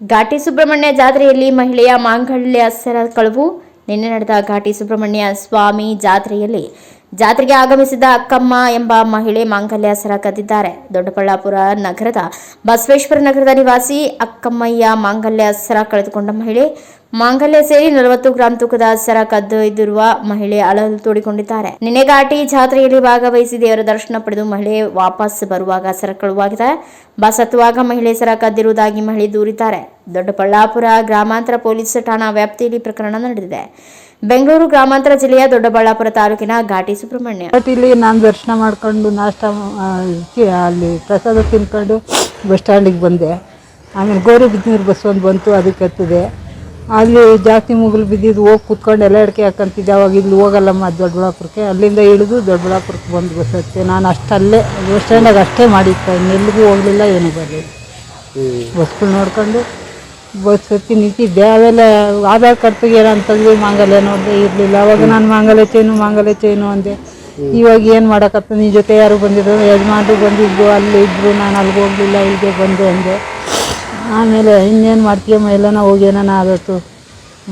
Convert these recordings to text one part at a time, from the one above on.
ಘಾಟಿ ಸುಬ್ರಹ್ಮಣ್ಯ ಜಾತ್ರೆಯಲ್ಲಿ ಮಹಿಳೆಯ ಮಾಂಗಲ್ಯ ಸರ ಕಳವು. ನಿನ್ನೆ ನಡೆದ ಘಾಟಿ ಸುಬ್ರಹ್ಮಣ್ಯ ಸ್ವಾಮಿ ಜಾತ್ರೆಯಲ್ಲಿ ಜಾತ್ರೆಗೆ ಆಗಮಿಸಿದ ಅಕ್ಕಮ್ಮ ಎಂಬ ಮಹಿಳೆ ಮಾಂಗಲ್ಯ ಸರ ಕದ್ದಿದ್ದಾರೆ. ದೊಡ್ಡಬಳ್ಳಾಪುರ ನಗರದ ಬಸವೇಶ್ವರ ನಗರದ ನಿವಾಸಿ ಅಕ್ಕಮ್ಮಯ್ಯ ಮಾಂಗಲ್ಯ ಸರ ಕಳೆದುಕೊಂಡ ಮಹಿಳೆ ಮಾಂಗಲ್ಯ ಸೇರಿ ನಲವತ್ತು ಗ್ರಾಮ್ ತೂಕದ ಸರ ಕದ್ದೊಯ್ದಿರುವ ಮಹಿಳೆ ಅಳಲು ತೋಡಿಕೊಂಡಿದ್ದಾರೆ. ನಿನ್ನೆ ಘಾಟಿ ಜಾತ್ರೆಯಲ್ಲಿ ಭಾಗವಹಿಸಿ ದೇವರ ದರ್ಶನ ಪಡೆದು ಮಹಿಳೆ ವಾಪಸ್ ಬರುವಾಗ ಸರ ಕಳುವಾಗಿದೆ. ಬಸ್ ಹತ್ತುವಾಗ ಮಹಿಳೆ ಸರ ಕದ್ದಿರುವುದಾಗಿ ಮಹಿಳೆ ದೂರಿದ್ದಾರೆ. ದೊಡ್ಡಬಳ್ಳಾಪುರ ಗ್ರಾಮಾಂತರ ಪೊಲೀಸ್ ಠಾಣಾ ವ್ಯಾಪ್ತಿಯಲ್ಲಿ ಪ್ರಕರಣ ನಡೆದಿದೆ. ಬೆಂಗಳೂರು ಗ್ರಾಮಾಂತರ ಜಿಲ್ಲೆಯ ದೊಡ್ಡಬಳ್ಳಾಪುರ ತಾಲೂಕಿನ ಘಾಟಿ ಸುಬ್ರಹ್ಮಣ್ಯ. ಇಲ್ಲಿ ನಾನು ದರ್ಶನ ಮಾಡ್ಕೊಂಡು ನಾಷ್ಟ ಅಲ್ಲಿ ಪ್ರಸಾದ ತಿನ್ಕೊಂಡು ಬಸ್ ಸ್ಟ್ಯಾಂಡಿಗೆ ಬಂದೆ. ಆಮೇಲೆ ಗೌರಿ ಬಿದ್ನೂರು ಬಸ್ ಒಂದು ಬಂತು, ಅದಕ್ಕೆ ಹತ್ತಿದೆ. ಅಲ್ಲಿ ಜಾಸ್ತಿ ಮುಗಿಲು ಬಿದ್ದಿದ್ದು ಹೋಗಿ ಕುತ್ಕೊಂಡು ಎಲ್ಲ ಅಡಿಕೆ ಹಾಕಂತಿದ್ದೆ. ಅವಾಗ ಇಲ್ಲಿ ಹೋಗಲ್ಲಮ್ಮ ದೊಡ್ಡಬಳ್ಳಾಪುರಕ್ಕೆ ಅಲ್ಲಿಂದ ಇಳಿದು ದೊಡ್ಡಬಳ್ಳಾಪುರಕ್ಕೆ ಬಂದು ಬಸ್ ಹತ್ತೆ ನಾನು ಅಷ್ಟಲ್ಲೇ ಬಸ್ ಸ್ಟ್ಯಾಂಡಾಗ ಅಷ್ಟೇ ಮಾಡಿದ್ದೆ. ಇನ್ನೆಲ್ಲಿಗೂ ಹೋಗಲಿಲ್ಲ ಏನೂ ಬರಲಿಲ್ಲ. ಬಸ್ಗಳು ನೋಡ್ಕೊಂಡು ಬಸ್ ಹತ್ತಿ ನಿಂತಿದ್ದೆ. ಆಮೇಲೆ ಆಧಾರ್ ಕಾರ್ಡ್ ತೆಗಿಯೋಣ ಅಂತಂದ್ವಿ ಮಾಂಗಲ್ಯ ನೋಡಿದೆ ಇರಲಿಲ್ಲ. ಅವಾಗ ನಾನು ಮಾಂಗಲ್ಯ ಚೈನು ಮಾಂಗಲ್ಯ ಚೈನು ಅಂದೆ ಇವಾಗ ಏನು ಮಾಡೋಕತ್ತ? ನಿನ್ನ ಜೊತೆ ಯಾರು ಬಂದಿದ್ರು? ಯಜಮಾನ್ರು ಬಂದಿದ್ದು ಅಲ್ಲಿ ಇದ್ರು. ನಾನು ಅಲ್ಲಿಗೆ ಹೋಗಲಿಲ್ಲ ಇಲ್ಲಿಗೆ ಬಂದೆ ಅಂದೆ. ಆಮೇಲೆ ಇನ್ನೇನು ಮಾಡ್ತೀಯಮ್ಮ? ಎಲ್ಲನ ಹೋಗಿ ಏನಾನ ಆದತ್ತು.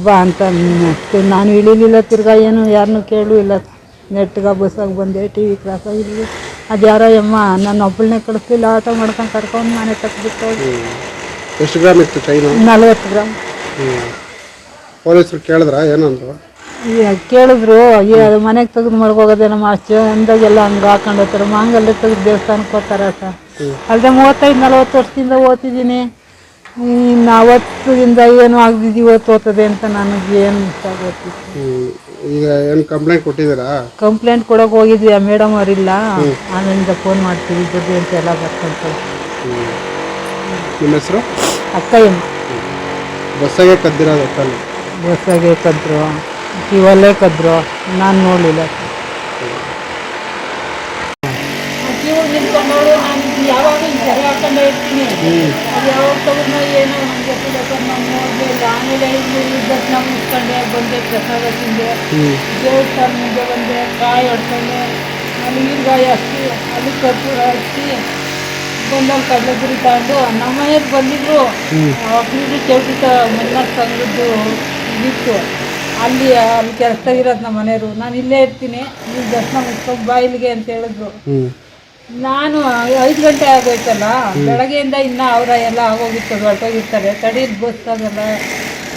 ಬಾ ಅಂತ ನೆಟ್ಟು ನಾನು ಇಳಿಲಿಲ್ಲ ತಿರ್ಗಾ ಏನು ಯಾರನ್ನೂ ಕೇಳೂ ಇಲ್ಲ. ನೆಟ್ಗೆ ಬಸ್ಸಾಗಿ ಬಂದೆ ಟಿ ವಿ ಕ್ರಾಸ್ ಆಗಿರಲಿ ಅದು ಯಾರೋ ಅಮ್ಮ ನನ್ನ ಒಬ್ಬಳನ್ನೇ ಕಳಿಸ್ಲಿಲ್ಲ. ಆಟ ಮಾಡ್ಕೊಂಡು ಕರ್ಕೊಂಡು ಮನೆ ತಕ್ಬಿಟ್ಟು ಎಷ್ಟು ಗ್ರಾಮ್ ಇತ್ತು ಚೈನು ನಲ್ವತ್ತು ಗ್ರಾಮ್. ಪೊಲೀಸರು ಕೇಳಿದ್ರ ಏನಂದ್ರು? ಕೇಳಿದ್ರು. ಅದು ಮನೆಗೆ ತೆಗೆದು ಮಡ್ಕೋಗೋದೇನಮ್ಮ ಅಷ್ಟು ಅಂದಾಗೆಲ್ಲ ಹಂಗೆ ಹಾಕೊಂಡು ಹೋಗ್ತಾರೆ. ಮಾಂಗಲ್ಯ ತೆಗೆದು ದೇವಸ್ಥಾನಕ್ಕೆ ಹೋಗ್ತಾರೆ ಸರ್ ಅಲ್ಲದೆ ಮೂವತ್ತೈದು ನಲ್ವತ್ತು ವರ್ಷದಿಂದ ಓದ್ತಿದ್ದೀನಿ. ಇನ್ನು ಅವತ್ತಿಂದ ಏನು ಆಗದಿದ್ದು ಇವತ್ತು ಹೋಗ್ತದೆ ಅಂತ ನನಗೆ ಏನು ಗೊತ್ತಿತ್ತು ಹ್ಮ್. ಈಗ ಏನು ಕಂಪ್ಲೇಂಟ್ ಕೊಟ್ಟಿದ್ದೀರಾ? ಕಂಪ್ಲೇಂಟ್ ಕೊಡೋಕೆ ಹೋಗಿದ್ವಿ ಆ ಮೇಡಮ್ ಅವರಿಲ್ಲ. ಆಮೇಲಿಂದ ಫೋನ್ ಮಾಡ್ತೀವಿ ದುಡ್ಡು ಅಂತ ಎಲ್ಲ ಬರ್ಕೊಂತ ನಿಮ್ಮ ಹೆಸರು? ಅಕ್ಕ ಏನು ಬಸ್ಸಾಗೆ ಕದ್ದಿರೋದು ಒಟ್ಟಲ್ಲಿ ಬಸ್ಸಾಗೆ ಕದ್ರು. ಇವಲ್ಲೇ ಕದ್ರು. ನಾನು ನೋಡಲಿಲ್ಲ. ಜೀವ ನಿಂತ್ಕೊಂಡವಳು ನಾನು ಯಾವಾಗ ಜರ ಹಾಕೊಂಡೇ ಇರ್ತೀನಿ ಅದು ಯಾವಾಗ ತಗೊಂಡ ಏನೋ ನನಗೆ ಗೊತ್ತಿಲ್ಲ ಸರ್ ನಾನು ನೋಡಲಿಲ್ಲ ಆಮೇಲೆ ಇಲ್ಲಿ ದರ್ಶನ ಮುಗಿಸ್ಕೊಂಡೆ ಬಂದೆ ಪ್ರಸಾದ ತಿಂದೆ ದೇವಸ್ಥಾನ ಮುಂದೆ ಬಂದೆ ಕಾಯಿ ಹೊಡ್ಕೊಂಡೆ ನಾನು ಈರ್ಗಾಯಿ ಹಚ್ಚಿ ಅಲ್ಲಿ ಕರ್ಪೂರ ಹಚ್ಚಿ ಬಂದಲ್ಲಿ ಕಡಲೆಪುರಿ ತಗೊಂಡು ನಮ್ಮ ಮನೆಯವ್ರು. ಬಂದಿದ್ರು ಅವಾಗ ಚೌಟಿ ತ ಮಂಜುನಾಥ್ ಸಂಘದ್ದು ಇದಿತ್ತು ಅಲ್ಲಿ ಅಲ್ಲಿ ಕೆಲಸದಾಗಿರೋದು ನಮ್ಮ ಮನೆಯವರು ನಾನು ಇಲ್ಲೇ ಇರ್ತೀನಿ. ನೀವು ದರ್ಶನ ಮುಗಿಸ್ಕೊಂಡು ಬಾ ಇಲ್ಲಿಗೆ ಅಂತ ಹೇಳಿದ್ರು. ನಾನು ಐದು ಗಂಟೆ ಆಗೋಯ್ತಲ್ಲ ಬೆಳಗ್ಗೆಯಿಂದ ಇನ್ನೂ ಅವರ ಎಲ್ಲ ಆಗೋಗಿತ್ತು ಹೊರಟೋಗಿರ್ತಾರೆ. ತಡಿ ಬಸ್ ಆಗಲ್ಲ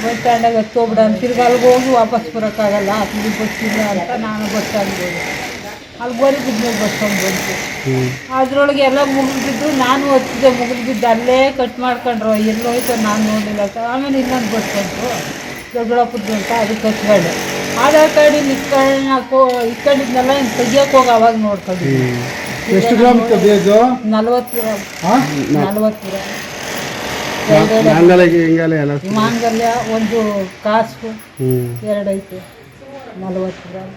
ಬಸ್ ಸ್ಟ್ಯಾಂಡಾಗ ಹತ್ಕೋಬಿಡ ತಿರ್ಗಿ ಅಲ್ಲಿಗೆ ಹೋಗಿ ವಾಪಸ್ ಬರೋಕ್ಕಾಗಲ್ಲ? ಅಲ್ಲಿ ಬಸ್ ಇಲ್ಲ ಅಂತ ನಾನು ಬಸ್ ಆಗ್ಬೋದು ಅಲ್ಲಿ ಗೋರಿ ನೀವು ಬಸ್ ಬಂತು. ಅದ್ರೊಳಗೆ ಎಲ್ಲ ಮುಗಿದು ಬಿದ್ದು ನಾನು ಹತ್ತಿದ್ದೆ ಮುಗಿದು ಬಿದ್ದು ಅಲ್ಲೇ ಕಟ್ ಮಾಡ್ಕೊಂಡ್ರು. ಎಲ್ಲೋಯ್ತು ನಾನು ನೋಡಲಿಲ್ಲ ಆಮೇಲೆ ಇನ್ನೊಂದು ಬಸ್ ಬಂತು. ದೊಡ್ಡಬಳ್ಳಾಪುರದ್ದು ಅಂತ ಅದಕ್ಕೆ ಹಚ್ಕೊಂಡೆ ಆಧಾರ್ ಕಾರ್ಡ್ ಇಲ್ಲಿ ಇಟ್ಕೊಂಡು ಇಟ್ಕೊಂಡಿದ್ನೆಲ್ಲ ಇನ್ನು ತೆಗಿಯೋಕೆ ಹೋಗಿ ಅವಾಗ ನೋಡ್ಕೊಂಡಿದ್ದೆ ಎಷ್ಟು ಗ್ರಾಮ್ ಇತ್ತು ಬೇಜು ನಲವತ್ತು ಎಲ್ಲ ಮಾಂಗಲ್ಯ ಒಂದು ಕಾಸು. ಎರಡೈತೆ ನಲ್ವತ್ತು ಗ್ರಾಮ್